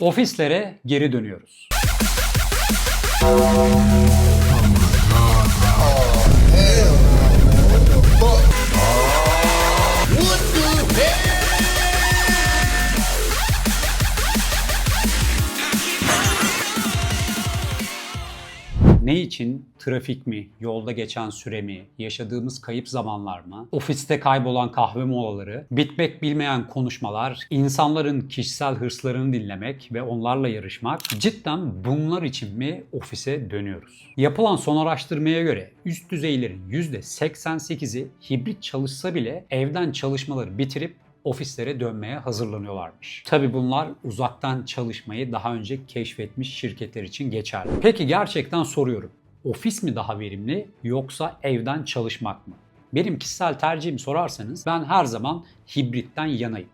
Ofislere geri dönüyoruz. Ne için? Trafik mi? Yolda geçen süre mi? Yaşadığımız kayıp zamanlar mı? Ofiste kaybolan kahve molaları? Bitmek bilmeyen konuşmalar? insanların kişisel hırslarını dinlemek ve onlarla yarışmak? Cidden bunlar için mi ofise dönüyoruz? Yapılan son araştırmaya göre üst düzeylerin %88'i hibrit çalışsa bile evden çalışmaları bitirip ofislere dönmeye hazırlanıyorlarmış. Tabi bunlar uzaktan çalışmayı daha önce keşfetmiş şirketler için geçerli. Peki gerçekten soruyorum. Ofis mi daha verimli yoksa evden çalışmak mı? Benim kişisel tercihimi sorarsanız ben her zaman hibritten yanayım.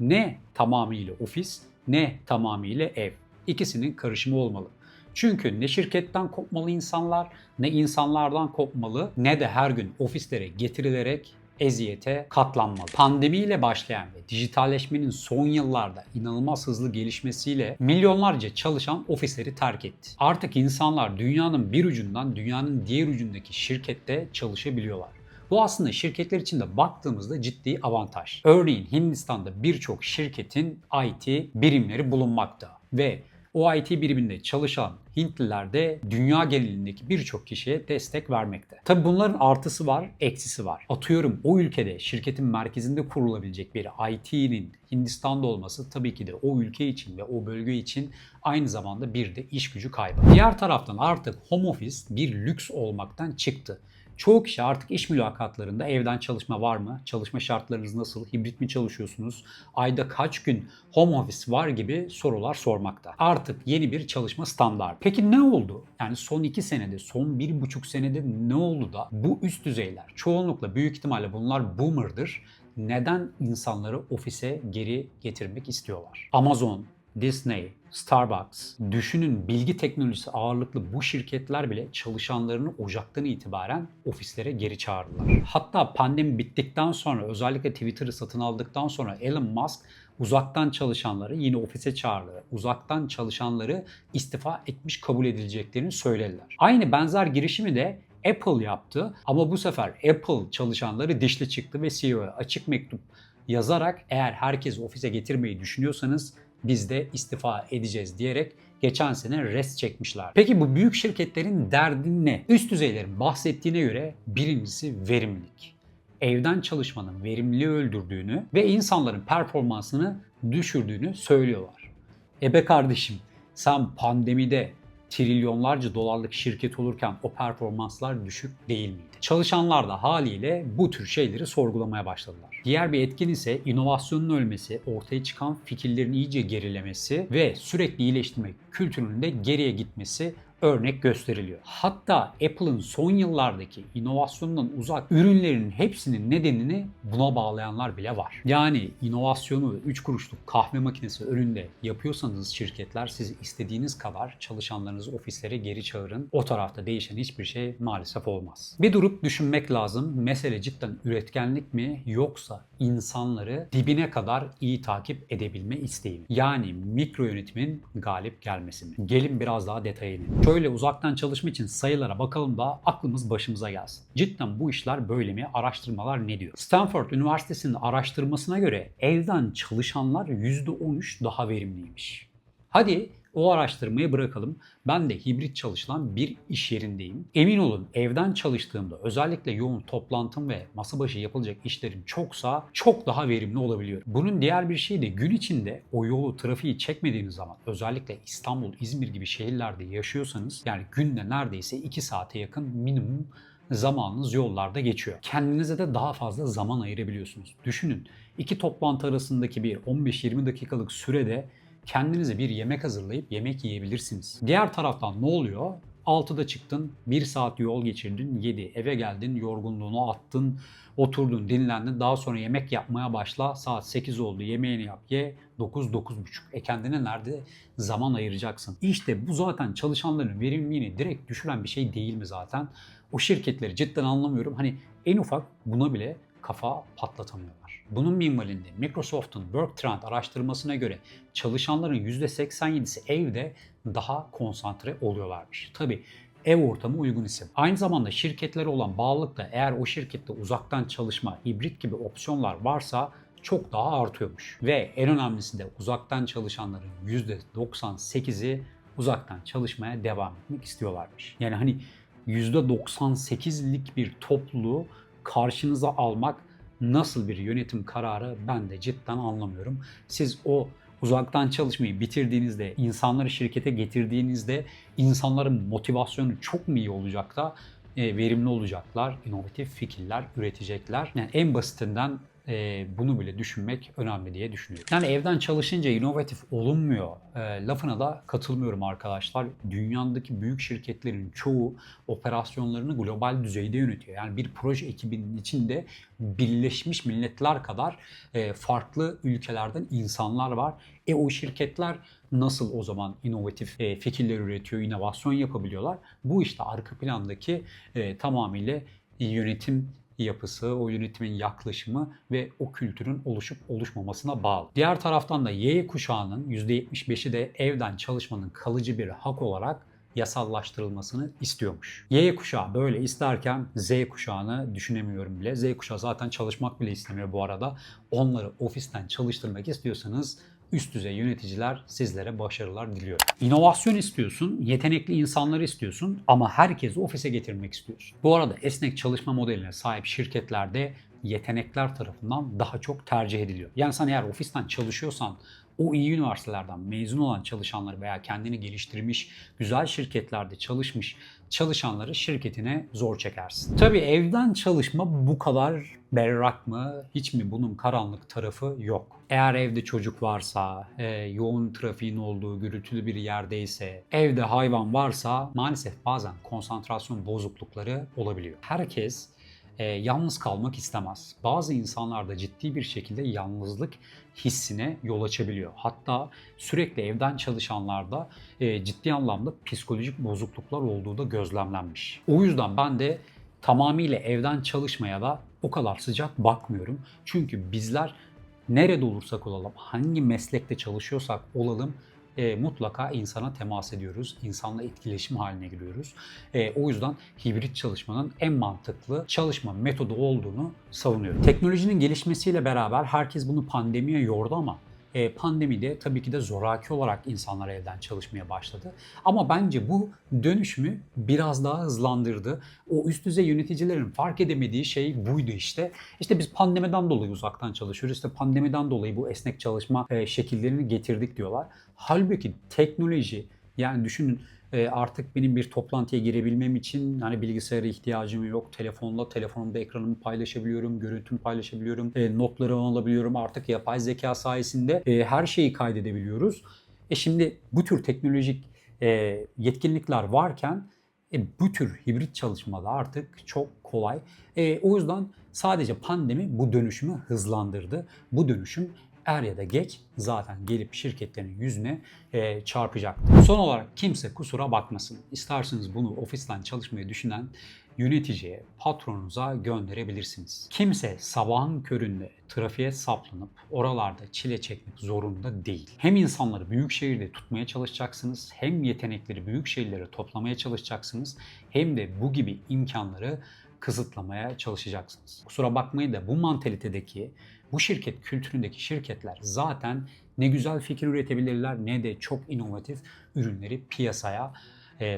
Ne tamamıyla ofis ne tamamıyla ev. İkisinin karışımı olmalı. Çünkü ne şirketten kopmalı insanlar, ne insanlardan kopmalı, ne de her gün ofislere getirilerek eziyete katlanmalı. Pandemiyle başlayan ve dijitalleşmenin son yıllarda inanılmaz hızlı gelişmesiyle milyonlarca çalışan ofisleri terk etti. Artık insanlar dünyanın bir ucundan dünyanın diğer ucundaki şirkette çalışabiliyorlar. Bu aslında şirketler için de baktığımızda ciddi avantaj. Örneğin Hindistan'da birçok şirketin IT birimleri bulunmakta ve o IT biriminde çalışan Hintliler de dünya genelindeki birçok kişiye destek vermekte. Tabi bunların artısı var, eksisi var. Atıyorum o ülkede şirketin merkezinde kurulabilecek bir IT'nin Hindistan'da olması tabii ki de o ülke için ve o bölge için aynı zamanda bir de iş gücü kaybı. Diğer taraftan artık home office bir lüks olmaktan çıktı. Çoğu kişi artık iş mülakatlarında evden çalışma var mı? Çalışma şartlarınız nasıl? Hibrit mi çalışıyorsunuz? Ayda kaç gün home office var gibi sorular sormakta. Artık yeni bir çalışma standartı. Peki ne oldu? Yani son iki senede, son bir buçuk senede ne oldu da bu üst düzeyler, çoğunlukla büyük ihtimalle bunlar boomer'dır. Neden insanları ofise geri getirmek istiyorlar? Amazon, Disney, Starbucks, düşünün bilgi teknolojisi ağırlıklı bu şirketler bile çalışanlarını Ocak'tan itibaren ofislere geri çağırdılar. Hatta pandemi bittikten sonra özellikle Twitter'ı satın aldıktan sonra Elon Musk uzaktan çalışanları yine ofise çağırdı. Uzaktan çalışanları istifa etmiş kabul edileceklerini söylediler. Aynı benzer girişimi de Apple yaptı ama bu sefer Apple çalışanları dişli çıktı ve CEO'ya açık mektup yazarak eğer herkes ofise getirmeyi düşünüyorsanız biz de istifa edeceğiz diyerek geçen sene rest çekmişler. Peki bu büyük şirketlerin derdi ne? Üst düzeylerin bahsettiğine göre birincisi verimlilik. Evden çalışmanın verimliliği öldürdüğünü ve insanların performansını düşürdüğünü söylüyorlar. Ebe kardeşim sen pandemide trilyonlarca dolarlık şirket olurken o performanslar düşük değil miydi? Çalışanlar da haliyle bu tür şeyleri sorgulamaya başladılar. Diğer bir etken ise inovasyonun ölmesi, ortaya çıkan fikirlerin iyice gerilemesi ve sürekli iyileştirme kültürünün de geriye gitmesi örnek gösteriliyor. Hatta Apple'ın son yıllardaki inovasyondan uzak ürünlerinin hepsinin nedenini buna bağlayanlar bile var. Yani inovasyonu 3 kuruşluk kahve makinesi önünde yapıyorsanız şirketler siz istediğiniz kadar çalışanlarınızı ofislere geri çağırın. O tarafta değişen hiçbir şey maalesef olmaz. Bir durup düşünmek lazım. Mesele cidden üretkenlik mi yoksa insanları dibine kadar iyi takip edebilme isteği mi? Yani mikro yönetimin galip gelmesi mi? Gelin biraz daha detaya inelim. Şöyle uzaktan çalışma için sayılara bakalım da aklımız başımıza gelsin. Cidden bu işler böyle mi? Araştırmalar ne diyor? Stanford Üniversitesi'nin araştırmasına göre evden çalışanlar %13 daha verimliymiş. Hadi o araştırmayı bırakalım. Ben de hibrit çalışılan bir iş yerindeyim. Emin olun evden çalıştığımda özellikle yoğun toplantım ve masa başı yapılacak işlerim çoksa çok daha verimli olabiliyorum. Bunun diğer bir şeyi de gün içinde o yolu trafiği çekmediğiniz zaman özellikle İstanbul, İzmir gibi şehirlerde yaşıyorsanız yani günde neredeyse 2 saate yakın minimum zamanınız yollarda geçiyor. Kendinize de daha fazla zaman ayırabiliyorsunuz. Düşünün iki toplantı arasındaki bir 15-20 dakikalık sürede kendinize bir yemek hazırlayıp yemek yiyebilirsiniz. Diğer taraftan ne oluyor? 6'da çıktın, 1 saat yol geçirdin, 7 eve geldin, yorgunluğunu attın, oturdun, dinlendin. Daha sonra yemek yapmaya başla. Saat 8 oldu, yemeğini yap, ye. 9 9.30. E kendine nerede zaman ayıracaksın? İşte bu zaten çalışanların verimliliğini direkt düşüren bir şey değil mi zaten? O şirketleri cidden anlamıyorum. Hani en ufak buna bile kafa patlatamıyorlar. Bunun minvalinde Microsoft'un WorkTrend araştırmasına göre çalışanların %87'si evde daha konsantre oluyorlarmış. Tabi ev ortamı uygun isim. Aynı zamanda şirketlere olan bağlılık da eğer o şirkette uzaktan çalışma, hibrit gibi opsiyonlar varsa çok daha artıyormuş. Ve en önemlisi de uzaktan çalışanların %98'i uzaktan çalışmaya devam etmek istiyorlarmış. Yani hani %98'lik bir topluluğu karşınıza almak nasıl bir yönetim kararı ben de cidden anlamıyorum. Siz o uzaktan çalışmayı bitirdiğinizde, insanları şirkete getirdiğinizde insanların motivasyonu çok mu iyi olacak da e, verimli olacaklar, inovatif fikirler üretecekler. Yani en basitinden e, bunu bile düşünmek önemli diye düşünüyorum. Yani evden çalışınca inovatif olunmuyor. E, lafına da katılmıyorum arkadaşlar. Dünyadaki büyük şirketlerin çoğu operasyonlarını global düzeyde yönetiyor. Yani bir proje ekibinin içinde Birleşmiş Milletler kadar e, farklı ülkelerden insanlar var. E o şirketler nasıl o zaman inovatif e, fikirler üretiyor, inovasyon yapabiliyorlar? Bu işte arka plandaki e, tamamıyla yönetim yapısı, o yönetimin yaklaşımı ve o kültürün oluşup oluşmamasına bağlı. Diğer taraftan da Y kuşağının %75'i de evden çalışmanın kalıcı bir hak olarak yasallaştırılmasını istiyormuş. Y kuşağı böyle isterken Z kuşağını düşünemiyorum bile. Z kuşağı zaten çalışmak bile istemiyor bu arada. Onları ofisten çalıştırmak istiyorsanız üst düzey yöneticiler sizlere başarılar diliyor. İnovasyon istiyorsun, yetenekli insanları istiyorsun ama herkesi ofise getirmek istiyorsun. Bu arada esnek çalışma modeline sahip şirketlerde yetenekler tarafından daha çok tercih ediliyor. Yani sen eğer ofisten çalışıyorsan o iyi üniversitelerden mezun olan çalışanları veya kendini geliştirmiş, güzel şirketlerde çalışmış çalışanları şirketine zor çekersin. Tabii evden çalışma bu kadar berrak mı? Hiç mi bunun karanlık tarafı yok? Eğer evde çocuk varsa, e, yoğun trafiğin olduğu gürültülü bir yerdeyse, evde hayvan varsa maalesef bazen konsantrasyon bozuklukları olabiliyor. Herkes e, yalnız kalmak istemez. Bazı insanlar da ciddi bir şekilde yalnızlık hissine yol açabiliyor. Hatta sürekli evden çalışanlarda e, ciddi anlamda psikolojik bozukluklar olduğu da gözlemlenmiş. O yüzden ben de tamamıyla evden çalışmaya da o kadar sıcak bakmıyorum. Çünkü bizler nerede olursak olalım, hangi meslekte çalışıyorsak olalım e, mutlaka insana temas ediyoruz. İnsanla etkileşim haline giriyoruz. E, o yüzden hibrit çalışmanın en mantıklı çalışma metodu olduğunu savunuyorum. Teknolojinin gelişmesiyle beraber herkes bunu pandemiye yordu ama e, pandemide tabii ki de zoraki olarak insanlar evden çalışmaya başladı. Ama bence bu dönüşümü biraz daha hızlandırdı. O üst düzey yöneticilerin fark edemediği şey buydu işte. İşte biz pandemiden dolayı uzaktan çalışıyoruz. İşte pandemiden dolayı bu esnek çalışma e, şekillerini getirdik diyorlar. Halbuki teknoloji yani düşünün e, artık benim bir toplantıya girebilmem için hani bilgisayara ihtiyacım yok. Telefonla telefonumda ekranımı paylaşabiliyorum, görüntümü paylaşabiliyorum, e, notları alabiliyorum. Artık yapay zeka sayesinde e, her şeyi kaydedebiliyoruz. E şimdi bu tür teknolojik yetkinlikler varken e, bu tür hibrit çalışmada artık çok kolay. E, o yüzden sadece pandemi bu dönüşümü hızlandırdı. Bu dönüşüm er ya da geç zaten gelip şirketlerin yüzüne e, çarpacak. Son olarak kimse kusura bakmasın. İsterseniz bunu ofisten çalışmayı düşünen yöneticiye, patronunuza gönderebilirsiniz. Kimse sabahın köründe trafiğe saplanıp oralarda çile çekmek zorunda değil. Hem insanları büyük şehirde tutmaya çalışacaksınız, hem yetenekleri büyük şehirlere toplamaya çalışacaksınız, hem de bu gibi imkanları kısıtlamaya çalışacaksınız. Kusura bakmayın da bu mantalitedeki, bu şirket kültüründeki şirketler zaten ne güzel fikir üretebilirler ne de çok inovatif ürünleri piyasaya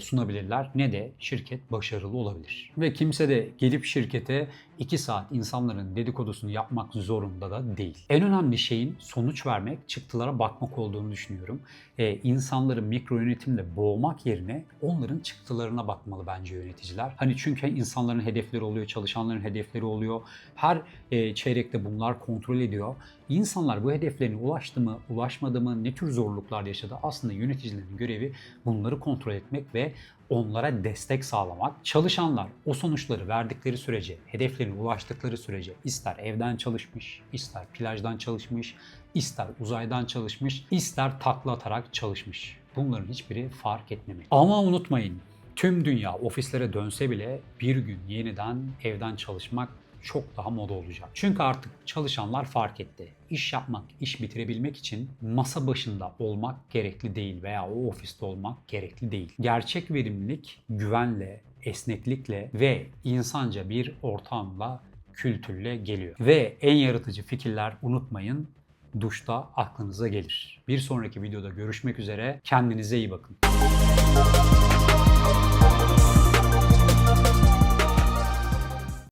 sunabilirler ne de şirket başarılı olabilir. Ve kimse de gelip şirkete 2 saat insanların dedikodusunu yapmak zorunda da değil. En önemli şeyin sonuç vermek, çıktılara bakmak olduğunu düşünüyorum. Ee, insanları mikro yönetimle boğmak yerine onların çıktılarına bakmalı bence yöneticiler. Hani çünkü insanların hedefleri oluyor, çalışanların hedefleri oluyor. Her e, çeyrekte bunlar kontrol ediyor. İnsanlar bu hedeflerine ulaştı mı, ulaşmadı mı, ne tür zorluklar yaşadı? Aslında yöneticilerin görevi bunları kontrol etmek ve onlara destek sağlamak. Çalışanlar o sonuçları verdikleri sürece, hedeflerine ulaştıkları sürece ister evden çalışmış, ister plajdan çalışmış, ister uzaydan çalışmış, ister takla atarak çalışmış. Bunların hiçbiri fark etmemeli. Ama unutmayın, tüm dünya ofislere dönse bile bir gün yeniden evden çalışmak çok daha moda olacak. Çünkü artık çalışanlar fark etti. İş yapmak, iş bitirebilmek için masa başında olmak gerekli değil veya o ofiste olmak gerekli değil. Gerçek verimlilik güvenle, esneklikle ve insanca bir ortamla, kültürle geliyor. Ve en yaratıcı fikirler unutmayın duşta aklınıza gelir. Bir sonraki videoda görüşmek üzere. Kendinize iyi bakın.